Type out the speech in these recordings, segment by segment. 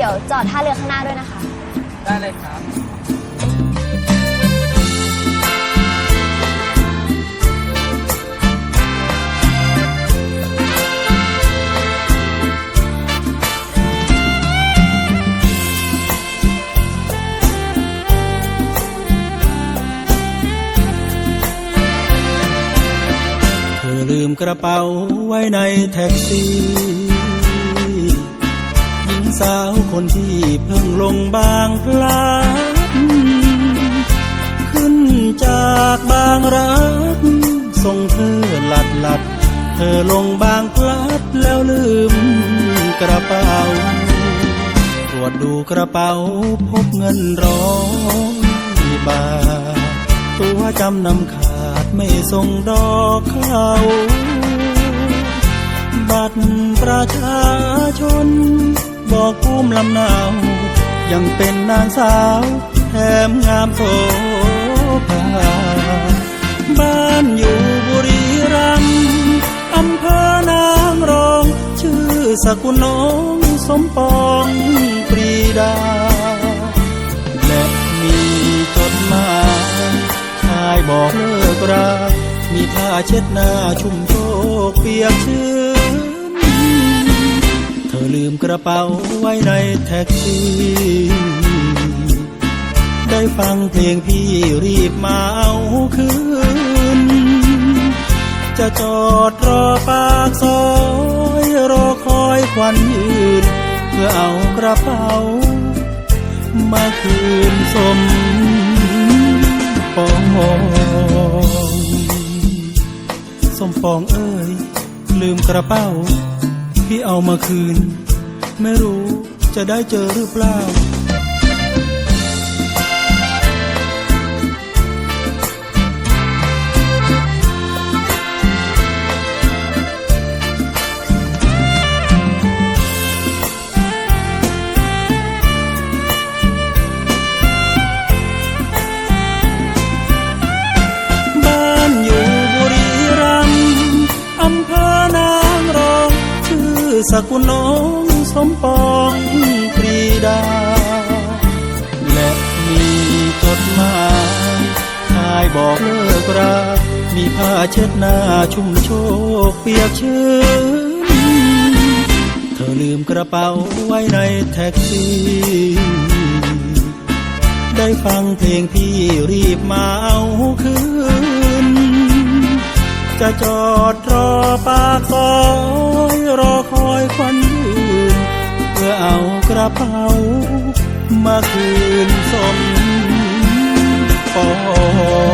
จอดท่าเรือข้างหน้าด้วยนะคะ ได้เลยครับ เธอลืมกระเป๋าไว้ในแท็กซี่หญิง สาวคนที่เพิ่งลงบางพลัดขึ้นจากบางรักส่งเธอหลัดหลัด เธอลงบางพลัดแล้วลืมกระเป๋า ตรวจดูกระเป๋าพบเงินร้อยบาท ตัวจำนำขาดไม่ส่งดอกเขาบัตรประชาชน บอกภูมิลำเนายังเป็นนางสาวแถมงามโสภาบ้านอยู่บุรีรัมย์อำเภอนางรอง ชื่อสกุลน้องสมปองปรีดา และมีจดหมายชายบอกเลิกรามีผ้าเช็ดหน้าชุ่มโชกเปียกชื้น ลืมกระเป๋าไว้ในแท็กซี่ ได้ฟังเพลงพี่รีบมาเอาคืน จะจอดรอปากซอยรอคอยควันยืน เพื่อเอากระเป๋า มาคืนสมปองสมปองเอ้ยลืมกระเป๋า พี่เอามาคืน ไม่รู้จะได้เจอหรือเปล่า กุลน้องสมปองปรีดา และมีจดหมายชายบอกเลิกรามีผ้าเช็ดหน้าชุ่มโชกเปียกชื้น เธอลืมกระเป๋าไว้ในแท็กซี่ ได้ฟังเพลงพี่รีบมาเอาคืน จะจอดรอปากซอยรอคอยควันยืนเพื่อเอากระเป๋ามาคืนสมปอง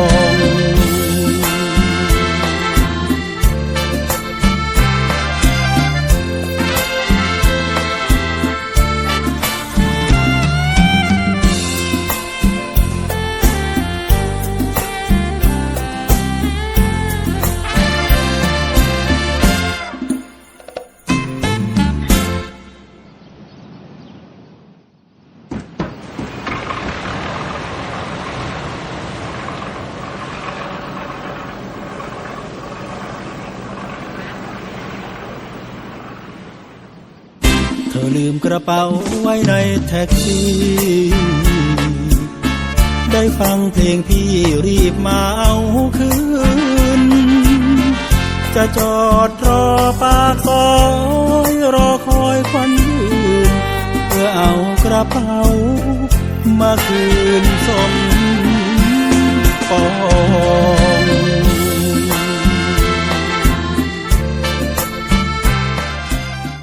อลืมกระเป๋าไว้ในแท็กซี่ ได้ฟังเพลงพี่รีบมาเอาคืน จะจอดรอปากซอยรอคอยควันยืน เพื่อเอากระเป๋ามาคืนสม